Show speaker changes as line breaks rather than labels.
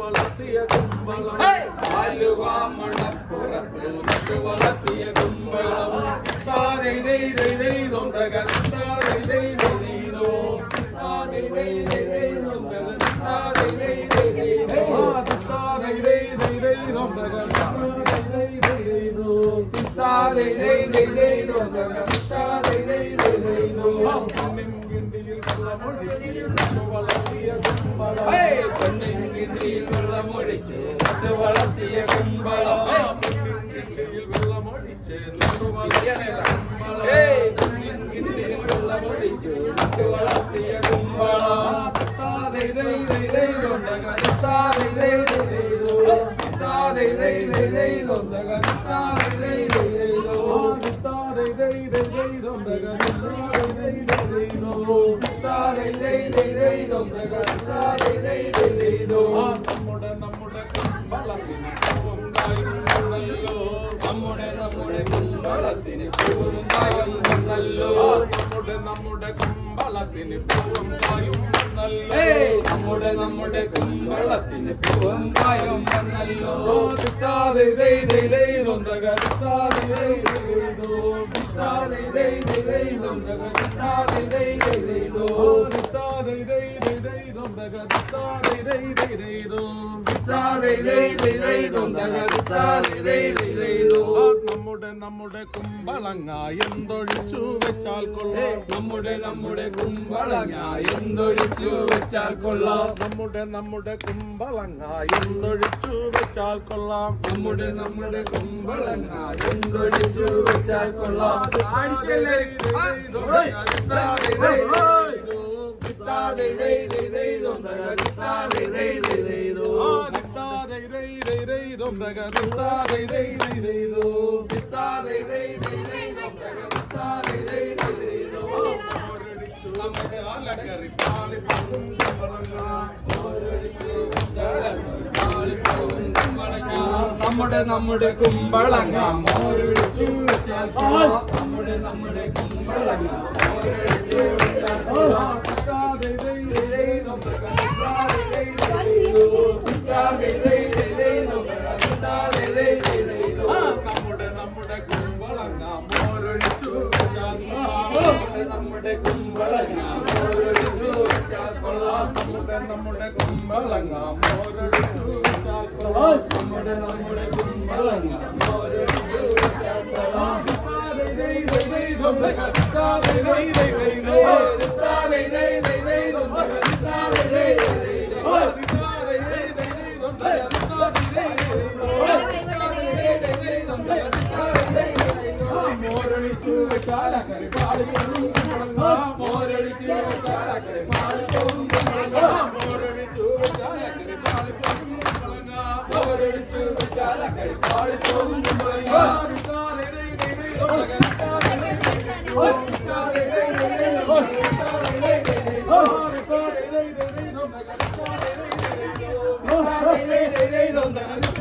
വളർത്തിയ കുമ്പളം
ആലുവാമണപ്പുറത്ത് നട്ടു വളർത്തിയ കുമ്പളം
താരൈ ദൈ ദൈ ദൈ ദൊന്തക താരൈ ദൈ ദൈ ദൈ ദോ താരൈ ദൈ ദൈ ദൈ ദൊന്തക താരൈ ദൈ ദൈ ദൈ ദോ താരൈ ദൈ ദൈ ദൈ ദൊന്തക താരൈ ദൈ ദൈ ദൈ ദോ
താരൈ ദൈ ദൈ ദൈ ദൊന്തക താരൈ ദൈ ദൈ ദൈ ദോ
പൊന്നിൻ കിണ്ടിയിൽ വെള്ളമൊഴുകിയിൽ നട്ടു വളർത്തിയ കുമ്പളം
ഹേയ് പൊന്നിൻ കിണ്ടിയിൽ വെള്ളമൊഴിച്ച് നട്ടു വളർത്തിയ കുമ്പളം.
കിണ്ടിയിൽ വെള്ളമൊഴിച്ച് നട്ടു വളർത്തിയ കുമ്പളം.
കിണ്ടിയിൽ വെള്ളമൊഴിച്ച് നട്ടു വളർത്തിയ കുമ്പളം.
താരൈ ദൈ കുമ്പളത്തിന് പൂവും കായും വന്നല്ലോ
നമ്മുടെ നമ്മുടെ കുമ്പളത്തിന് പൂവും കായും ഏയ് നമ്മുടെ നമ്മുടെ കുമ്പളത്തിന് പൂവും കായും വന്നല്ലോ
താരൈ ദൈ ദൈ നമ്മുടെ നമ്മുടെ കുമ്പളങ്ങ എന്തൊഴിച്ചു വെച്ചാൽ കൊള്ളാം
നമ്മുടെ നമ്മുടെ കുമ്പളങ്ങ എന്തൊഴിച്ചു വെച്ചാൽ കൊള്ളാം
നമ്മുടെ നമ്മുടെ കുമ്പളങ്ങ എന്തൊഴിച്ചു വെച്ചാൽ കൊള്ളാം
നമ്മുടെ നമ്മുടെ കുമ്പളങ്ങ എന്തൊഴിച്ചു വെച്ചാൽ കൊള്ളാം താരൈ ദൈ ദൈ ദൈ ദോ താരൈ ദൈ ദൈ ദൈ ദോ
നമ്മുടെ
നമ്മുടെ കുമ്പളങ്ങ മോരൊഴിച്ചു. നമ്മുടെ നമ്മുടെ കുമ്പളങ്ങ മോരൊഴിച്ചു
നമ്മുടെ കുമ്പളങ്ങ.
നമ്മുടെ നമ്മുടെ കുമ്പളങ്ങ മോരൊഴിച്ചു വെച്ചാൽ കൊള്ളാം. Oh, my God.